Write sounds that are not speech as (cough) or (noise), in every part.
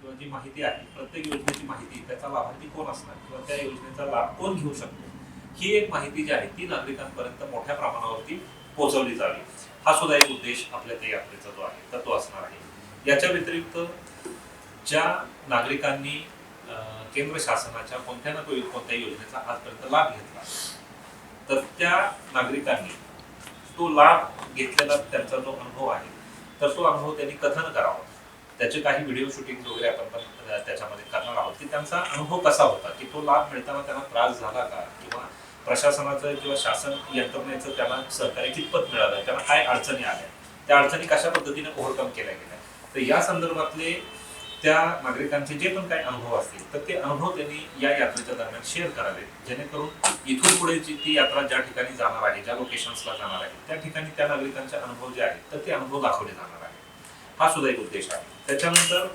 किंवा जी माहिती आहे प्रत्येक योजनेची माहिती त्याचा लाभार्थी कोण असणार किंवा त्या योजनेचा लाभ कोण घेऊ शकतो? ही एक माहिती जी आहे ती नागरिकांपर्यंत मोठ्या प्रमाणावरती पोहोचवली जावी. हा सुद्धा एक उद्देश आपल्या त्या यात्रेचा जो आहे तर तो असणार आहे. याच्या व्यतिरिक्त ज्या नागरिकांनी केंद्र शासनाच्या कोणत्या ना कोणत्या कोणत्याही योजनेचा आजपर्यंत लाभ घेतला तर त्या नागरिकांनी तो लाभ घेतलेला त्यांचा जो अनुभव आहे तर तो अनुभव त्यांनी कथन करावा. त्याचे काही व्हिडिओ शूटिंग वगैरे आपण पण त्याच्यामध्ये करणार आहोत. की त्यांचा अनुभव कसा होता? की तो लाभ मिळताना त्यांना त्रास झाला का? किंवा प्रशासनाचं किंवा शासन यंत्रणेचं त्यांना सहकार्य कितपत मिळालं? त्यांना काय अडचणी आल्या? त्या अडचणी कशा पद्धतीने ओव्हरकम केल्या गेल्या? तर या संदर्भातले त्या नागरिकांचे जे पण काही अनुभव असतील तर ते अनुभव त्यांनी या यात्रेच्या दरम्यान शेअर करावे जेणेकरून इथून पुढे जी ती यात्रा ज्या ठिकाणी जाणार आहे ज्या लोकेशन्सला जाणार आहे त्या ठिकाणी त्या नागरिकांचे अनुभव जे आहेत तर ते अनुभव दाखवले जाणार आहे हा सुद्धा एक उद्देश आहे. त्याच्यानंतर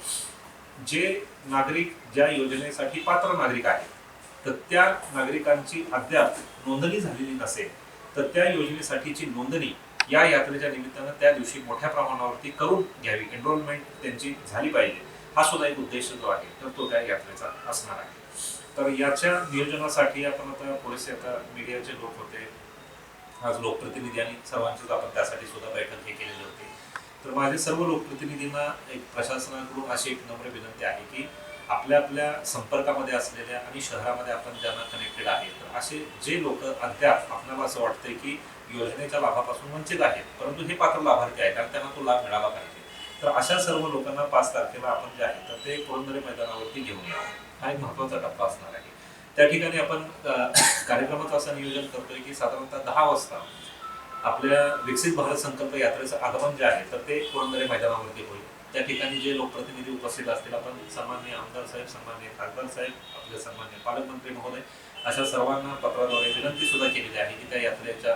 जे नागरिक ज्या योजनेसाठी पात्र नागरिक आहेत तर त्या नागरिकांची अद्याप नोंदणी झालेली नसेल तर त्या योजनेसाठीची नोंदणी या यात्रेच्या निमित्तानं त्या दिवशी मोठ्या प्रमाणावरती करून घ्यावी. एनरोलमेंट त्यांची झाली पाहिजे हा सुद्धा एक उद्देश जो आहे तर तो त्या यात्रेचा असणार आहे. तर याच्या नियोजनासाठी आपण आता थोडेसे आता मीडियाचे लोक होते आज लोकप्रतिनिधी आणि सर्वांचीच आपण त्यासाठी सुद्धा बैठक हे केलेली होती. तर माझे सर्व लोकप्रतिनिधींना एक प्रशासनाकडून अशी एक नम्र विनंती आहे की आपल्या आपल्या संपर्कामध्ये असलेल्या आणि शहरामध्ये आपण ज्यांना कनेक्टेड आहे तर असे जे लोक अद्याप आपल्याला असं वाटतंय की योजनेच्या लाभापासून वंचित आहेत परंतु हे पात्र लाभार्थी आहेत आणि त्यांना तो लाभ मिळाला पाहिजे. तर अशा सर्व लोकांना पाच तारखेला आपण जे आहे तर ते कोरोना मैदानावरती घेऊन यावं. हा एक महत्त्वाचा टप्पा असणार आहे. त्या ठिकाणी आपण कार्यक्रमाचं असं नियोजन करतोय की साधारणतः दहा वाजता आपल्या विकसित भारत संकल्प यात्रेचं आगमन जे आहे तर ते पुरंदरे मैदानावरती होईल. त्या ठिकाणी जे लोकप्रतिनिधी उपस्थित असतील आपण सन्मान्य आमदार साहेब सन्मान्य खासदार साहेब आपले सन्मान्य पालकमंत्री महोदय अशा सर्वांना पत्राद्वारे विनंती सुद्धा केलेली आहे की त्या यात्रेच्या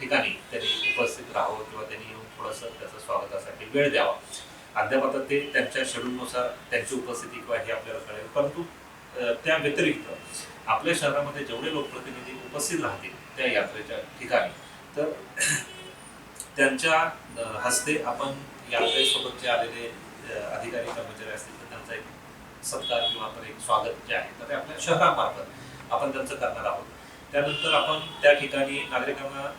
ठिकाणी त्यांनी उपस्थित राहावं किंवा त्यांनी येऊन थोडंसं त्याचं स्वागतासाठी वेळ द्यावा. अद्याप आता ते त्यांच्या शेड्यूलनुसार त्यांची उपस्थिती किंवा हे आपल्याला कळेल. परंतु त्या व्यतिरिक्त आपल्या शहरामध्ये जेवढे लोकप्रतिनिधी उपस्थित राहतील त्या यात्रेच्या ठिकाणी तर त्यांच्या हस्ते आपण यात्रेसोबत जे आलेले अधिकारी कर्मचारी असतील तर त्यांचा एक सत्कार किंवा आपण एक स्वागत जे आहे तर ते आपल्या शहरामार्फत आपण त्यांचं करणार आहोत. त्यानंतर आपण त्या ठिकाणी नागरिकांना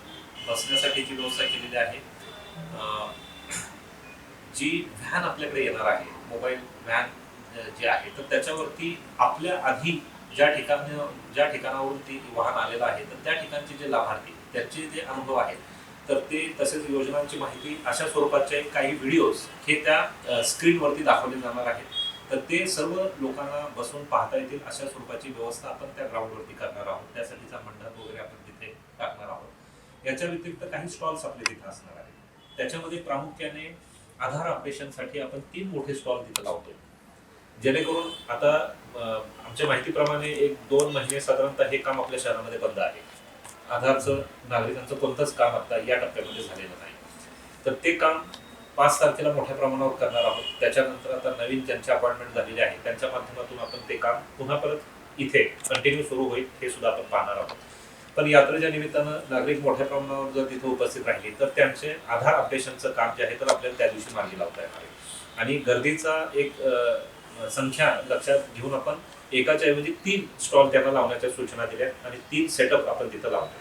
बसण्यासाठीची व्यवस्था केलेली आहे जी व्हॅन आपल्याकडे येणार आहे मोबाईल व्हॅन जी आहे तर त्याच्यावरती आपल्या आधी ज्या ठिकाण ज्या ठिकाणावरून ती वाहन आलेलं आहे तर त्या ठिकाणचे जे लाभार्थी त्यांचे जे अनुभव आहेत. तर ते तसेच योजनांची माहिती अशा स्वरूपाचे काही व्हिडिओज हे त्या स्क्रीनवरती दाखवले जाणार आहेत. तर ते सर्व लोकांना बसून पाहता येतील अशा स्वरूपाची व्यवस्था आपण त्या ग्राउंडवरती करणार आहोत. त्यासाठीचा मंडप वगैरे आपण तिथे टाकणार आहोत. याच्या व्यतिरिक्त काही स्टॉल्स आपले तिथे असणार आहेत. त्याच्यामध्ये प्रामुख्याने आधार अपडेशनसाठी आपण तीन मोठे स्टॉल तिथे लावतो जेणेकरून आता आमच्या माहितीप्रमाणे एक दोन महिने साधारणतः हे काम आपल्या शहरामध्ये बंद आहे. आधारचं नागरिकांचं कोणतंच काम आता या टप्प्यामध्ये झालेलं नाही. तर ते काम पाच तारखेला मोठ्या प्रमाणावर करणार आहोत. त्याच्यानंतर आता नवीन ज्यांचे अपॉइंटमेंट झालेले आहे त्यांच्या माध्यमातून आपण ते काम पुन्हा परत इथे कंटिन्यू सुरू होईल हे सुद्धा आपण पाहणार आहोत. पण यात्रेच्या निमित्तानं नागरिक मोठ्या प्रमाणावर जर तिथे उपस्थित राहिले तर त्यांचे आधार अपडेशनचं काम जे आहे तर आपल्याला त्या दिवशी मार्गी लावता येणार आहे. आणि गर्दीचा एक संख्या लक्षात घेऊन आपण एकाच्या ऐवजी तीन स्टॉल त्यांना लावण्याच्या सूचना दिल्या आणि तीन सेटअप आपण तिथं लावतो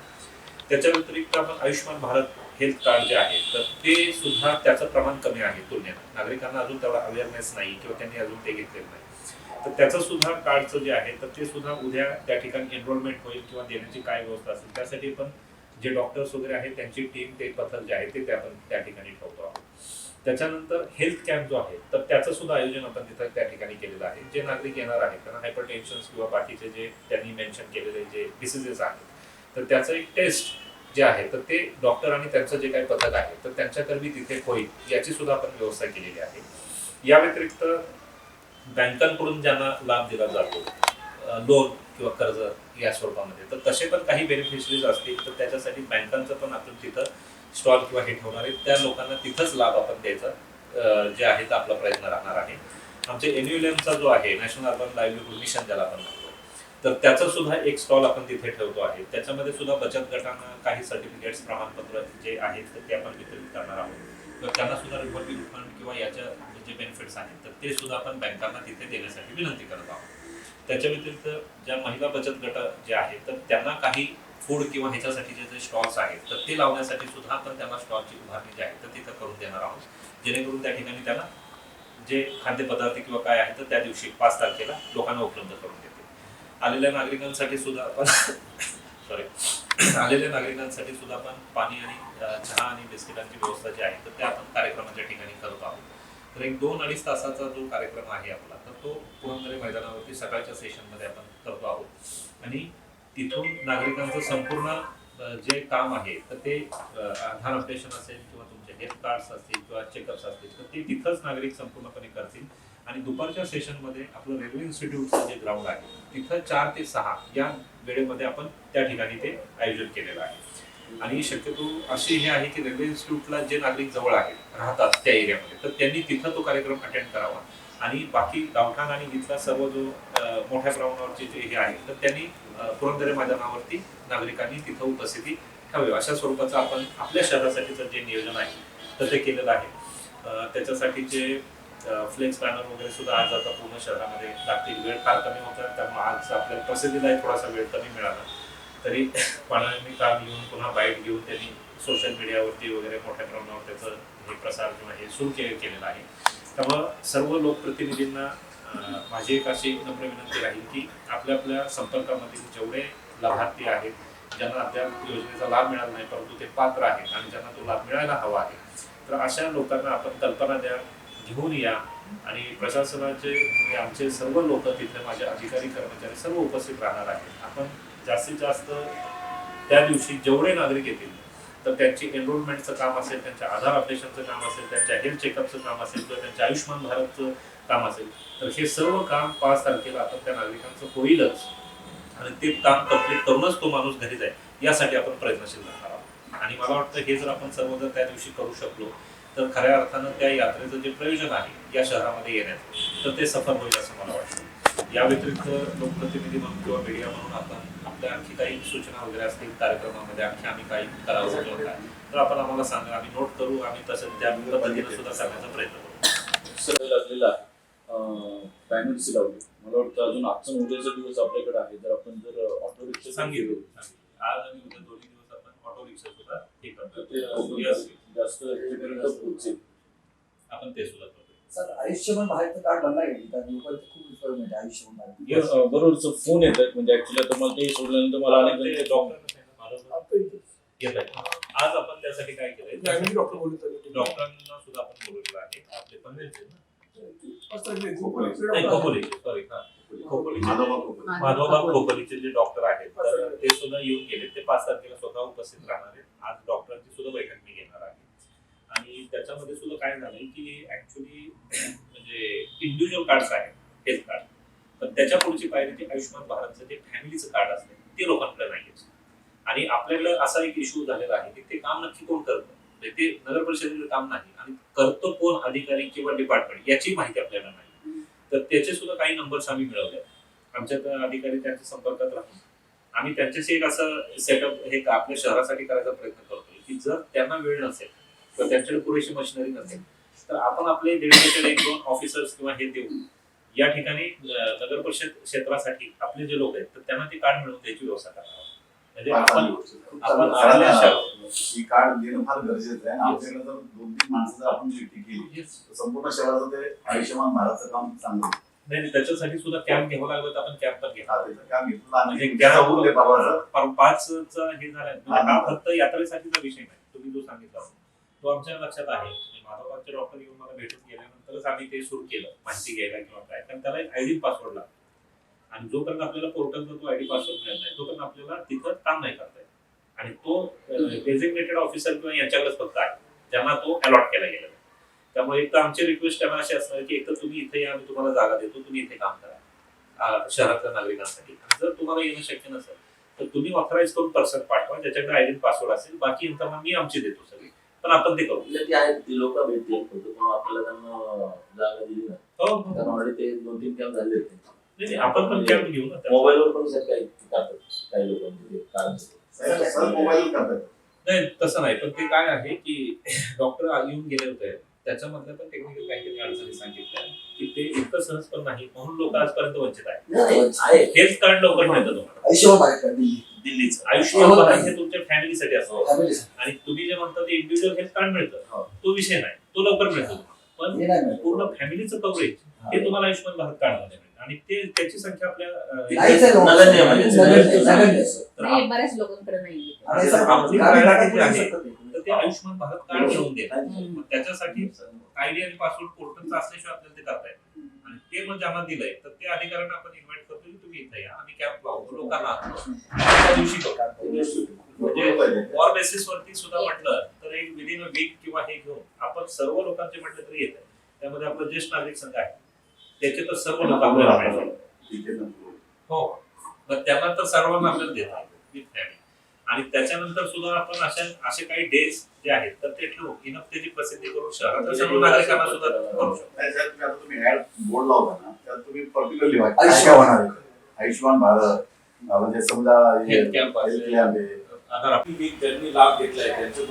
त्याच्या व्यतिरिक्त आपण आयुष्यमान भारत हेल्थ कार्ड जे आहे तर ते सुद्धा त्याचं प्रमाण कमी आहे तुलनेत नागरिकांना अजून तेवढा अवेअरनेस नाही किंवा त्यांनी अजून ते घेतलेलं नाही. तर त्याचं सुद्धा कार्डचं जे आहे तर ते सुद्धा उद्या त्या ठिकाणी एनरोलमेंट होईल किंवा देण्याची काय व्यवस्था असेल त्यासाठी पण जे डॉक्टर्स वगैरे आहेत त्यांची टीम ते पथक जे आहे ते आपण त्या ठिकाणी ठेवतो आहोत त्याच्यानंतर हेल्थ कॅम्प जो आहे तर त्याचं सुद्धा आयोजन आपण तिथं त्या ठिकाणी केलेलं आहे. जे नागरिक येणार आहेत त्यांना हायपर टेन्शन किंवा बाकीचे जे त्यांनी मेन्शन केलेले जे डिसिजेस आहेत तर त्याचं एक टेस्ट जे आहे तर ते डॉक्टर आणि त्यांचं जे काही पथक आहे तर त्यांच्याकरवी तिथे होईल याची सुद्धा आपण व्यवस्था केलेली आहे. या व्यतिरिक्त बँकांकडून ज्यांना लाभ दिला जातो लोन किंवा कर्ज या स्वरूपामध्ये तर तसे पण काही बेनिफिशरीज असतील तर त्याच्यासाठी बँकांचं पण आपण तिथं स्टॉल किंवा हे ठेवणार आहे. त्या लोकांना तिथंच लाभ आपण द्यायचा जे आहे तर आपला प्रयत्न राहणार आहे. आमचे एनयुएलएमचा जो आहे नॅशनल अर्बन लाईव्हलीहूड मिशन ज्याला आपण म्हणतो तर त्याचा सुद्धा एक स्टॉल आपण तिथे ठेवतो आहे. त्याच्यामध्ये सुद्धा बचत गटांना काही सर्टिफिकेट्स प्रमाणपत्र जे आहेत तर ते आपण वितरित करणार आहोत. तर त्यांना सुद्धा रिव्हॉल्विंग फंड किंवा याच्या जे बेनिफिट्स आहेत तर ते सुद्धा आपण बँकांना तिथे देण्यासाठी विनंती करत आहोत. त्याच्या व्यतिरिक्त ज्या महिला बचत गट जे आहेत तर त्यांना काही फूड किंवा ह्याच्यासाठीचे जे स्टॉल्स आहेत तर ते लावण्यासाठी सुद्धा आपण त्यांना स्टॉलची उभारणी जी आहे तर तिथं करून देणार आहोत. जेणेकरून त्या ठिकाणी त्यांना जे खाद्यपदार्थ किंवा काय आहे तर त्या दिवशी पाच तारखेला लोकांना उपलब्ध करून देते आलेल्या नागरिकांसाठी सुद्धा आपण सॉरी आलेल्या नागरिकांसाठी सुद्धा आपण पाणी आणि चहा आणि बिस्किटांची व्यवस्था जी आहे तर ते आपण कार्यक्रमाच्या ठिकाणी करत आहोत. तर एक दोन अडीच तासाचा जो कार्यक्रम आहे आपला तर तो पुरंदरे मैदानावरती सकाळच्या सेशनमध्ये आपण करतो आहोत. आणि तिथून नागरिकांचं संपूर्ण जे काम आहे तर ते आधार अपडेशन असेल किंवा तुमचे हेल्थ कार्ड्स असतील किंवा चेकअप्स असतील तर ते तिथंच नागरिक संपूर्णपणे करतील. आणि दुपारच्या सेशनमध्ये आपलं रेल्वे इन्स्टिट्यूटचं जे ग्राउंड आहे तिथं चार ते सहा या वेळेमध्ये आपण त्या ठिकाणी ते आयोजन केलेलं आहे. आणि शक्यतो असे हे आहे की रेल्वे इन्स्टिट्यूटला जे नागरिक जवळ आहेत राहतात त्या एरियामध्ये तर त्यांनी तिथं तो कार्यक्रम अटेंड करावा. आणि बाकी गावठाण आणि इथला सर्व जो मोठ्या प्रमाणावरचे जे हे आहे तर त्यांनी पुरंदरे मैदानावरती नागरिकांनी तिथं उपस्थिती ठेवावी. अशा स्वरूपाचं आपण आपल्या शहरासाठीचं जे नियोजन आहे तर ते केलेलं आहे. त्याच्यासाठी त्याच्यासाठीचे फ्लेक्स बॅनर वगैरे सुद्धा आज आता पूर्ण शहरामध्ये लागतील. वेळ फार कमी होता त्यामुळे आज आपल्याला प्रसिद्धीला थोडासा वेळ कमी मिळाला. तरी पाण्याने काम घेऊन पुन्हा बाईट घेऊन त्यांनी सोशल मीडियावरती वगैरे मोठ्या प्रमाणावर त्याचं हे प्रसार किंवा हे सुरू के केलेलं आहे. त्यामुळं सर्व लोकप्रतिनिधींना माझी एक अशी नम्र विनंती राहील की आपल्या आपल्या संपर्कामधील जेवढे लाभार्थी आहेत ज्यांना अद्याप योजनेचा लाभ मिळाला नाही परंतु ते पात्र आहेत आणि ज्यांना तो लाभ मिळायला हवा आहे तर अशा लोकांना आपण कल्पना द्या घेऊन या. आणि प्रशासनाचे म्हणजे आमचे सर्व लोक तिथले माझे अधिकारी कर्मचारी सर्व उपस्थित राहणार आहेत. आपण जास्तीत जास्त त्या दिवशी जेवढे नागरिक येतील तर त्यांची एनरोलमेंटचं काम असेल त्यांच्या आधार अपडेशनचं काम असेल त्यांच्या हेल्थ चेकअपचं काम असेल किंवा त्यांच्या आयुष्यमान भारतचं काम असेल तर हे सर्व काम पाच तारखेला आपण त्या नागरिकांचं होईलच. आणि ते काम कंप्लीट करूनच तो माणूस घरी जाईल यासाठी आपण प्रयत्नशील राहणार आहोत. आणि मला वाटतं हे जर आपण सर्व जर त्या दिवशी करू शकलो तर खऱ्या अर्थानं त्या यात्रेचं जे प्रयोजन आहे या शहरामध्ये येण्याचं तर ते सफल होईल असं मला वाटतं. या व्यतिरिक्त लोकप्रतिनिधी म्हणून किंवा मीडिया म्हणून आपण आपल्या आणखी काही सूचना वगैरे असतील कार्यक्रमामध्ये आणखी आम्ही काही करावं किंवा काय तर आपण आम्हाला सांगा आम्ही नोट करू आम्ही तसं त्या पद्धतीने सुद्धा करण्याचा प्रयत्न करू. सगळं लागलेलं आहे. बॅनर्स लावले मला वाटतं अजून आजचा उद्याचा दिवस आपल्याकडे आहे. जर आपण जर ऑटो रिक्षा सांगितलं. आज आणि उद्या दोन्ही दिवस आपण ऑटो रिक्षा सुद्धा हे करतो. जास्त पोहोचेल आपण ते सुद्धा सर आयुष्यमान भारत कार्ड बनला आहे कारण लोकांची खूप रिक्वायरमेंट आहे आयुष्यमान भारत बरोबर फोन येत आहेत म्हणजे ऍक्च्युली आता मला ते सोडल्यानंतर मला अनेक डॉक्टर आज आपण त्यासाठी काय केलंय? डॉक्टर बोलतो डॉक्टरांना सुद्धा आपण बोलवलेलं आहे. आपले पनवेलचे ना? नाही डॉक्टर खोपोलीचे सॉरी हा. जे- खोपोलीचे डॉक्टर आहेत तर ते सुद्धा येऊन गेले. ते पाच तारखेला स्वतः उपस्थित राहणार आहेत. आज डॉक्टरांची सुद्धा बैठक मी घेणार आहे आणि त्याच्यामध्ये सुद्धा काय झालंय की ऍक्च्युली म्हणजे इंडिव्हिज्युअल कार्ड आहेत हेल्थ कार्ड तर त्याच्या पुढची पायरी ते आयुष्यमान भारतचं जे फॅमिलीचं कार्ड असते ते लोकांकडे नाही आणि आपल्याकडे असा एक इश्यू झालेला आहे की ते काम नक्की कोण करतं? म्हणजे ते नगर परिषदेचं काम नाही. आणि करतो कोण अधिकारी किंवा डिपार्टमेंट याची माहिती आपल्याला नाही. तर त्याचे सुद्धा काही नंबर्स आम्ही मिळवले आमच्या अधिकारी त्यांच्या संपर्कात राहून. आम्ही त्यांच्याशी एक असं सेटअप हे आपल्या शहरासाठी करायचा प्रयत्न करतोय की जर त्यांना वेळ नसेल किंवा त्यांच्याकडे पुरेशी मशिनरी नसेल तर आपण आपले डेडिकेटेड एक दोन ऑफिसर्स किंवा हे देऊ या ठिकाणी नगर परिषद क्षेत्रासाठी आपले जे लोक आहेत तर त्यांना ते कार्ड मिळवून द्यायची व्यवस्था करावं म्हणजे आपण आपण ही कार्ड देणं फार गरजेचं आहे. आणि आपल्याकडे जर दोन तीन माणसं जर आपण शिफ्टी केली तर संपूर्ण शहराचं ते आयुष्यमान भारतचं काम चांगलं. नाही त्याच्यासाठी सुद्धा कॅम्प घ्यावं लागलं तर आपण कॅम्प पण घेतलं. म्हणजे पाचचा हे झालाय हा फक्त यात्रेसाठीचा विषय नाही. तुम्ही जो सांगितला. तो आमच्या लक्षात आहे. म्हणजे डॉक्टर येऊन मला भेटून गेल्यानंतरच आम्ही ते सुरू केलं माहिती घ्यायला किंवा काय. कारण त्याला एक आयडी पासवर्ड लागतो. आणि जोपर्यंत आपल्याला पोर्टलचा तो आयडी पासवर्ड मिळत नाही तोपर्यंत आपल्याला तिथं काम नाही करता येत. आणि तो डेझिग्नेटेड ऑफिसर किंवा यांच्याकडेच फक्त आहे ज्यांना तो अलॉट केला गेला त्यामुळे एक तर आमची रिक्वेस्ट त्यांना अशी असणार की एक तर तुम्ही इथे या आम्ही तुम्हाला जागा देतो तुम्ही इथे काम करा. शहरातल्या नागरिकांसाठी. आणि जर तुम्हाला येणं शक्य नसेल तर तुम्ही ऑथराईज करून पर्सन पाठवा ज्याच्याकडे आयडी पासवर्ड असेल बाकी यंत्रणा मी आमची देतो सगळी. पण आपण ते करू. आपल्या ती आहेत ती लोक भेटतील. फक्त पण आपल्याला त्यांना जागा दिली ना हो हो. कारण ऑलरेडी ते दोन तीन कॅम्प झाले होते. नाही, नाही, आपण पण कॅम्प घेऊ ना त्याचा. मोबाईलवर पण सर काही टाकतात. काही ते सर मोबाईल करतात नाही तसं नाही. पण ते काय आहे की (laughs) डॉक्टर येऊन गेले होते. त्याच्यामधल्या पण टेक्निकल काहीतरी अडचणी सांगितल्या. की ते इतकं सहज पण नाही म्हणून लोक आजपर्यंत वंचित आहे हेच कार्ड लवकर मिळतं तुम्हाला. दिल्लीचं. आयुष्यभर भारत हे. तुमच्या फॅमिलीसाठी असतं. फॅमिली आणि तुम्ही जे म्हणता ते इंडिव्हिज्युअल हेल्थ कार्ड हो. मिळतं तो विषय नाही. तो लवकर मिळतो हे. पण. पूर्ण फॅमिलीचं कव्हरेज हे. तुम्हाला आयुष्यमान भारत कार्डमध्ये मिळतं आणि ते त्याची संख्या आपल्या बऱ्याच लोकांकडे नाही ते. तर ते आयुष्यमान भारत कार्ड घेऊन देतात. त्याच्यासाठी आयडी आणि पासवर्ड पोर्टलचं असल्याशिवाय आपल्याला ते करता येत आणि ते मग ज्यांना दिलंय तर ते अधिकाऱ्यांना आपण इन्व्हाइट करतो की तुम्ही इथे या. आम्ही कॅम्प लावतो लोकांना. त्या दिवशी. म्हणजे वॉर बेसिस वरती सुद्धा म्हटलं तर एक विदिन अ वीक किंवा हे घेऊन आपण सर्व लोकांचे म्हटलं तरी येत आहे त्यामध्ये आपलं ज्येष्ठ नागरिक संघ आहे. त्याचे तर सर्व लोक आपल्याला मिळतात हो. तर त्यांना तर सर्वांना आपल्याला देतात आणि त्याच्यानंतर सुद्धा आपण अशा असे काही डेज जे आहेत तर ते ठेवू इनफ त्याची प्रसिद्धी करून शहरातल्या सर्व नागरिकांना सुद्धा करू शकतो. तुम्ही ऍड बोर्ड ना त्यात तुम्ही पर्टिक्युलरली आयुष्यमान आयुष्यमान भारत म्हणजे समजा आहे. ज्यांनी लाभ घेतलाय त्यांचं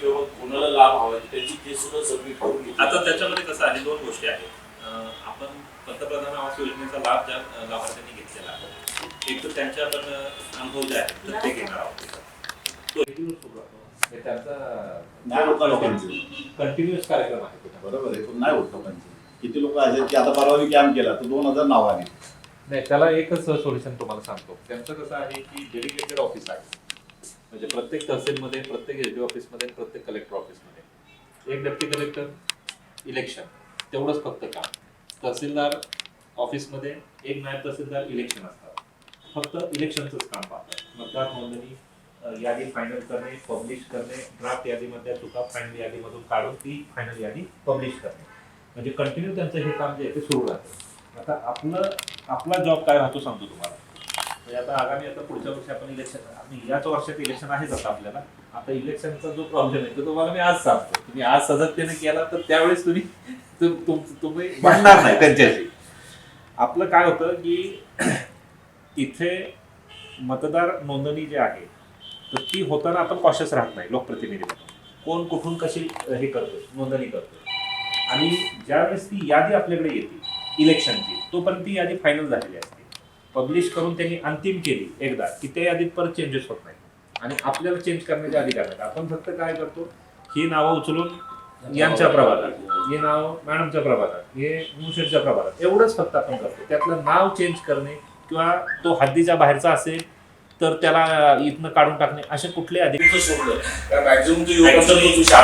किंवा कोणाला लाभ हवा त्यांची सुद्धा सबमिट करून. आता त्याच्यामध्ये कसं आहे दोन गोष्टी आहेत. आपण पंतप्रधान आवास योजनेचा लाभ लाभार्थ्यांनी घेतलेला आहे. एक तर त्यांचे आपण अं, अनुभव जे आहेत तर ते घेणार आहोत. कंटिन्युअस कार्यक्रम आहे तो. बरोबर आहे पण नाही होत लोकांची. किती लोक आहेत की आता परवा कॅम्प केला तर दोन हजार नाव आली नाही त्याला एकच सोल्युशन तुम्हाला सांगतो. त्यांचं कसं आहे की डेडिकेटेड ऑफिस आहे. म्हणजे प्रत्येक तहसीलमध्ये प्रत्येक एस डी ऑफिसमध्ये प्रत्येक कलेक्टर ऑफिसमध्ये एक डेप्टी कलेक्टर इलेक्शन तेवढंच फक्त काम. तहसीलदार ऑफिसमध्ये एक नायब तहसीलदार इलेक्शन असतात फक्त इलेक्शनचंच काम पाहतात. मतदार नोंदणी यादी फायनल करणे पब्लिश करणे ड्राफ्ट यादीमधल्या चुका फायनल यादीमधून काढून ती फायनल यादी पब्लिश करणे. म्हणजे कंटिन्यू त्यांचं हे काम जे आहे ते सुरू राहतं. आता आपलं आपला जॉब काय राहतो सांगतो तुम्हाला. म्हणजे आता आगामी आता पुढच्या वर्षी आपण इलेक्शन आणि याच वर्षात इलेक्शन आहेच आता आपल्याला. आता इलेक्शनचा जो प्रॉब्लेम आहे तो तुम्हाला मी आज सांगतो. तुम्ही आज सजगतेने केला तर त्यावेळेस तुम्ही तुम- तुम- तुम्ही भांडणार नाही (laughs) त्यांच्याशी. आपलं काय होतं की इथे मतदार नोंदणी जी आहे तर ती होताना आपण कॉशस राहत नाही लोकप्रतिनिधी कोण कुठून कशी हे करतोय नोंदणी करतोय. आणि ज्यावेळेस ती यादी आपल्याकडे येते इलेक्शनची तोपर्यंत ती यादी फायनल झालेली असते. पब्लिश करून त्यांनी अंतिम केली एकदा की त्या यादीत परत चेंजेस होत नाही आणि आपल्याला चेंज करण्याचे अधिकार नाही आपण फक्त काय करतो ही नावं उचलून यांच्या प्रभागात हे नाव मॅडमच्या प्रभागात हे मुशेटच्या प्रभागात एवढंच फक्त आपण करतो. त्यातलं नाव चेंज करणे किंवा तो हद्दीच्या बाहेरचा असेल तर त्याला इथनं काढून टाकणे असे कुठले तुमचं सोडलं कारण मॅक्झिमम जो युवकांचा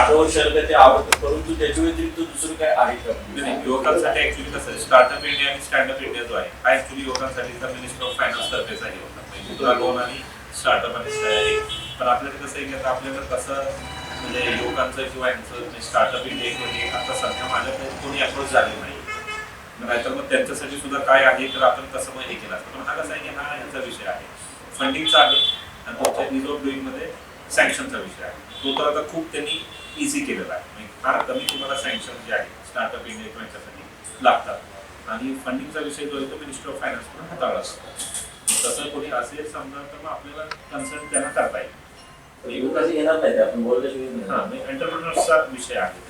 तो आवडतं परंतु त्याच्या व्यतिरिक्त दुसरं काय आहे का? नाही, युवकांसाठी ऍक्च्युली कसं आहे स्टार्टअप इंडिया आणि स्टँडअप इंडिया जो आहे हा ऍक्च्युली युवकांसाठी मिनिस्टर ऑफ फायनान्स तर्फेच आहे. होता म्हणजे मुद्रा लोन आणि स्टार्टअप आणि हे पण आपल्याकडे कसं आहे की आता आपल्याकडे कसं म्हणजे युवकांचं किंवा यांचं स्टार्टअप इंडिया किंवा हे आता सध्या माझ्याकडे कोणी अप्रोच झाले नाही. नाहीतर मग त्यांच्यासाठी सुद्धा काय आहे तर आपण कसं मग हे केलं असतं. पण हा कसा आहे की हा यांचा विषय आहे. फंडिंगचा आहे आणि तुमच्या इज ऑफ डुईंगमध्ये सँक्शनचा विषय आहे. तो तर आता खूप त्यांनी इझी केलेला आहे. म्हणजे फार कमी तुम्हाला सँक्शन जे आहे स्टार्टअप इंडिया किंवा याच्यासाठी लागतात. आणि फंडिंगचा विषय जो आहे तो मिनिस्टर ऑफ फायनान्स म्हणून हाताळला असतो तसं कोणी असेल समजा तर मग आपल्याला कन्सल्ट त्यांना करता येईल. युवकाचे येणार नाही ते आपण बोलल्याशिवाय हा येणार म्हणजे एंटरप्रिनर्सचा विषय आहे.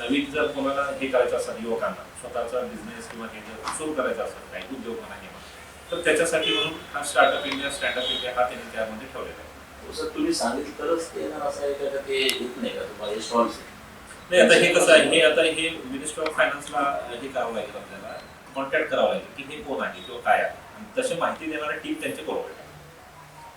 नवीन जर कोणाला हे करायचं असेल युवकांना स्वतःचा बिझनेस किंवा हे जर सुरू करायचं असेल काही उद्योग म्हणा हे म्हणा तर त्याच्यासाठी म्हणून हा स्टार्टअप इंडिया स्टँडअप इंडिया हा त्यांनी त्यामध्ये ठेवलेला आहे. सर तुम्ही सांगितलं तरच ते येणार असं आहे का ते येत नाही का तुम्हाला हे स्टॉल्स नाही आता हे कसं आहे हे आता हे मिनिस्टर ऑफ फायनान्सला हे करावं लागेल आपल्याला कॉन्टॅक्ट करावं लागेल की हे कोण आहे किंवा काय आहे. आणि तशी माहिती देणारी टीम त्यांचे बरोबर आहे.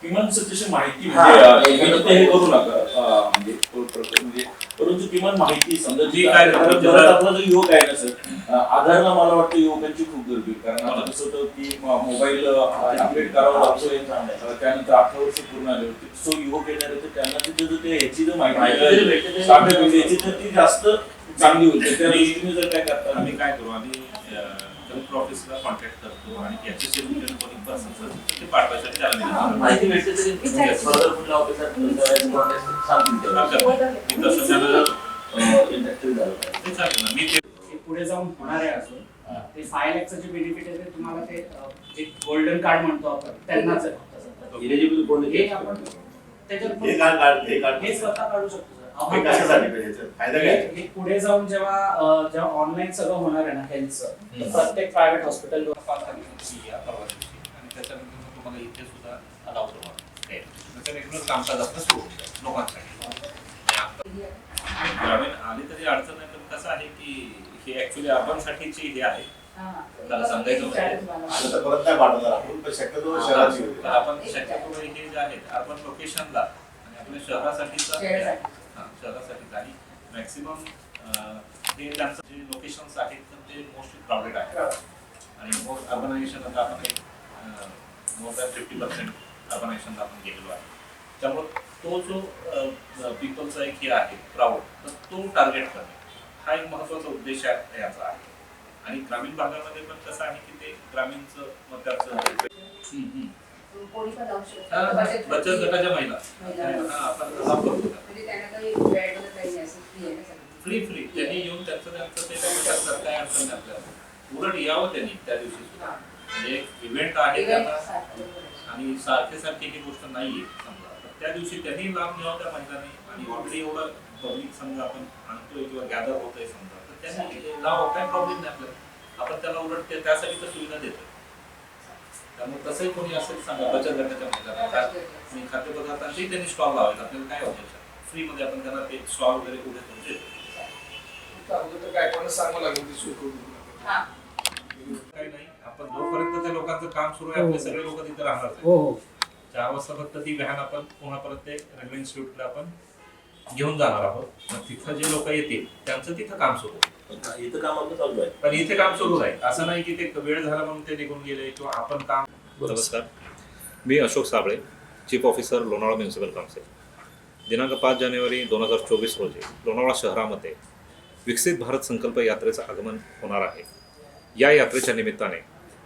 किमान सत्यशी माहिती हा, म्हणजे हे करू नका. अं, म्हणजे तो म्हणजे परंतु किमान माहिती समजा जी काय जरा- आपला जो युवक आहे ना सर आधारला मला वाटतं युवकांची खूप गर्दी आहे. कारण आता कसं होतं की मोबाईल अपडेट करावा लागतो अं, त्यानंतर अठरा वर्ष पूर्ण आले होते. सो युवक येणार आहे तर त्यांना तिथे जो ते ह्याची जर माहिती इंडियाची तर ती जास्त चांगली होईल. त्या दृष्टीने जर काय करता आम्ही काय करू? आम्ही कलेक्टर ऑफिसला कॉन्टॅक्ट करतो आणि याच्याशी रिलेटेड कोणी पर्सन ते पाठवायसाठी त्याला विनंती माहिती भेटते तरी फर्दर कुठल्या ऑफिसात सांगतील तेव्हा. करतो. मी तसं त्याला अं, interactive झालं पाहिजे. ते चालेल ना मी ते पुढे जाऊन होणार आहे अजून ते फाय लॅकचं जे बेनिफिट आहे ते तुम्हाला ते जे गोल्डन कार्ड म्हणतो आपण त्यांनाच आहे फक्त सध्या. Eligible कोण हे? आपण त्याच्यात हे कार्ड स्वतः काढू शकतो हे कशासाठी पाहिजे याच्यात? फायदा काय? हे हे पुढे जाऊन जेव्हा अं, जेव्हा ऑनलाईन सगळं होणार आहे ना हेल्थचं तर प्रत्येक प्रायव्हेट हॉस्पिटल पाच तारखेची या परवा दिवशी आणि त्याच्यानंतर मग तुम्हाला इथे सुद्धा रेग्युलर कामकाज आपलं सुरू लोकांसाठी. आणि आता ग्रामीण आली तरी अडचण नाही पण कसं आहे की हे ऍक्च्युली अर्बनसाठीची हे आहे. त्याला सांगायचं म्हणजे. आता परत नाही पाठवणार आपण पण शक्यतो शहराची. तर आपण शक्यतो हे जे आहेत अर्बन लोकेशनला आणि आपल्या शहरासाठीचा हा, शहरासाठीच आणि मॅक्सिमम हे त्यांचं जे लोकेशन्स आहेत तर ते मोस्टली क्राऊडेड आहेत. आणि मोस्ट अर्बनायझेशन आता आपण एक more than fifty percent urbanisation आपण गेलेलो आहे. त्यामुळे तो जो पीपलचा एक हे आहे क्राऊड तर तो टार्गेट करणे. हा एक महत्त्वाचा उद्देश आहे याचा आहे. आणि ग्रामीण भागामध्ये पण कसं आहे की ते ग्रामीणचं हम्म, हम्म. कोणी पण जाऊ शकतो बचत गटाच्या महिला. हा, आपण करतो म्हणजे त्यांना काही वेळ वगैरे काही नाही असं फ्री आहे ना सगळं. फ्री फ्री त्यांनी येऊन त्यांचं त्यांचं ते करू शकतात काय अडचण नाही आपल्याला. उलट यावं त्यांनी त्या दिवशी सुद्धा. म्हणजे एक इव्हेंट आहे Event त्यांना. सारखं बरोबर आहे. आणि सारखे सारखी ही गोष्ट नाहीये समजा. तर त्या दिवशी त्यांनी लाभ घ्यावा त्या महिलांनी. आणि ऑलरेडी एवढं पब्लिक समजा आपण आणतोय किंवा गॅदर होतोय समजा. तर त्यांनी लाभ प्रॉब्लेम नाही आपल्याला. आपण त्याला उलट ते- त्यासाठी तर सुविधा देतो त्यामुळे तसंही कोणी असेल सांगा बचत गटाच्या काय आणि खाद्यपदार्थांचेही त्यांनी स्टॉल लावायचे आपल्याला काय होतं फ्रीमध्ये आपण त्यांना ते स्टॉल वगैरे करून देतो अगोदर काय कोणाला सांगावं लागेल ती करून. हा. काही नाही. आपण जोपर्यंत त्या लोकांचं काम सुरू आहे आपले सगळे लोक तिथे राहणार आहेत. हो हो. चार वाजता फक्त ती व्हॅन आपण पुन्हा परत ते रेल्वे इन्स्टिट्यूटला आपण घेऊन जाणार आहोत. मग तिथं जे लोक येतील त्यांचं तिथं काम सुरू. होईल. इथं काम आपलं चालू आहे. पण इथे काम सुरू आहे असं नाही की ते वेळ झाला म्हणून ते निघून गेले किंवा आपण काम नमस्कार. मी Ashok Sable chief officer Lonavala municipal council दिनांक पाच जानेवारी दोन हजार चोवीस रोजी लोणावळा शहरामध्ये विकसित भारत संकल्प यात्रेचं आगमन होणार आहे. या यात्रेच्या निमित्ताने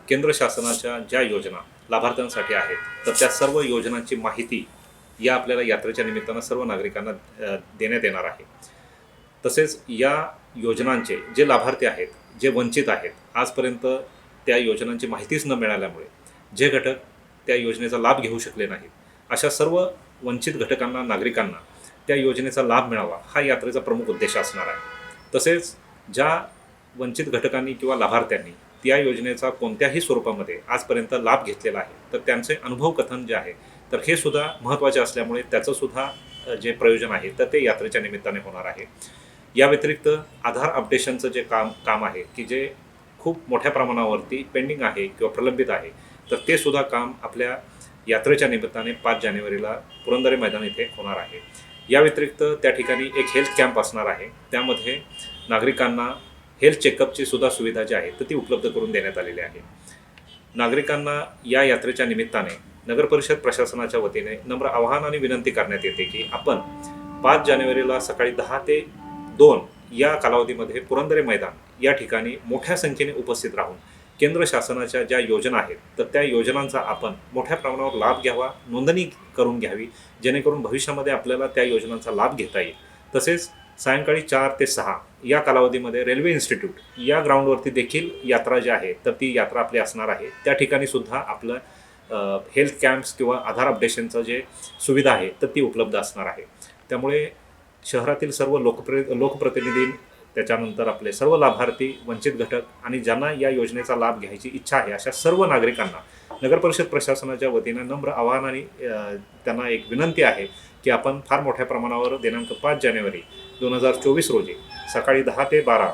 केंद्र शासनाच्या ज्या योजना लाभार्थ्यांसाठी आहेत तर त्या सर्व योजनांची माहिती या आपल्याला यात्रेच्या निमित्तानं सर्व नागरिकांना देण्यात येणार आहे. तसेच या योजनांचे जे लाभार्थी आहेत जे वंचित आहेत आजपर्यंत त्या योजनांची माहितीच न मिळाल्यामुळे जे घटक त्या योजनेचा लाभ घेऊ शकले नाहीत अशा सर्व वंचित घटकांना नागरिकांना त्या योजनेचा लाभ मिळावा हा यात्रेचा प्रमुख उद्देश असणार आहे. तसेच ज्या वंचित घटकांनी किंवा लाभार्थ्यांनी त्या योजनेचा कोणत्याही स्वरूपामध्ये आजपर्यंत लाभ घेतलेला आहे तर त्यांचे अनुभव कथन जे आहे तर हे सुद्धा महत्त्वाचे असल्यामुळे त्याचं सुद्धा जे प्रयोजन आहे तर ते यात्रेच्या निमित्ताने होणार आहे. या व्यतिरिक्त आधार अपडेशनचं जे काम काम आहे की जे खूप मोठ्या प्रमाणावरती पेंडिंग आहे किंवा प्रलंबित आहे तर ते सुद्धा काम आपल्या यात्रेच्या निमित्ताने पाच जानेवारीला पुरंदरे मैदान इथे होणार आहे. या व्यतिरिक्त त्या ठिकाणी एक हेल्थ कॅम्प असणार आहे. त्यामध्ये नागरिकांना हेल्थ चेकअपची सुद्धा सुविधा जी आहे तर ती उपलब्ध करून देण्यात आलेली आहे. नागरिकांना या यात्रेच्या निमित्ताने नगरपरिषद प्रशासनाच्या वतीने नम्र आवाहन आणि विनंती करण्यात येते की आपण पाच जानेवारीला सकाळी दहा ते दोन या कालावधीमध्ये पुरंदरे मैदान या ठिकाणी मोठ्या संख्येने उपस्थित राहून केंद्र शासनाच्या ज्या योजना आहेत तर त्या योजनांचा आपण मोठ्या प्रमाणावर लाभ घ्यावा नोंदणी करून घ्यावी जेणेकरून भविष्यामध्ये आपल्याला त्या योजनांचा लाभ घेता येईल. तसेच सायंकाळी चार ते सहा या कालावधीमध्ये रेल्वे इन्स्टिट्यूट या ग्राउंडवरती देखील यात्रा जी आहे तर ती यात्रा आपली असणार आहे. त्या ठिकाणी सुद्धा आपलं हेल्थ कॅम्प्स किंवा आधार अपडेशनचं जे सुविधा आहे तर ती उपलब्ध असणार आहे. त्यामुळे शहरातील सर्व लोकप्रि लोकप्रतिनिधी त्याच्यानंतर आपले सर्व लाभार्थी वंचित घटक आणि ज्यांना या योजनेचा लाभ घ्यायची इच्छा आहे अशा सर्व नागरिकांना नगरपरिषद प्रशासनाच्या वतीनं नम्र आवाहन आणि त्यांना एक विनंती आहे की आपण फार मोठ्या प्रमाणावर दिनांक पाच जानेवारी दोन हजार चोवीस रोजी सकाळी दहा ते बारा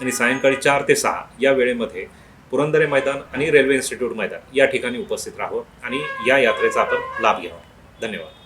आणि सायंकाळी चार ते सहा या वेळेमध्ये पुरंदरे मैदान आणि रेल्वे इन्स्टिट्यूट मैदान या ठिकाणी उपस्थित राहावं आणि या यात्रेचा आपण लाभ घ्यावा. धन्यवाद.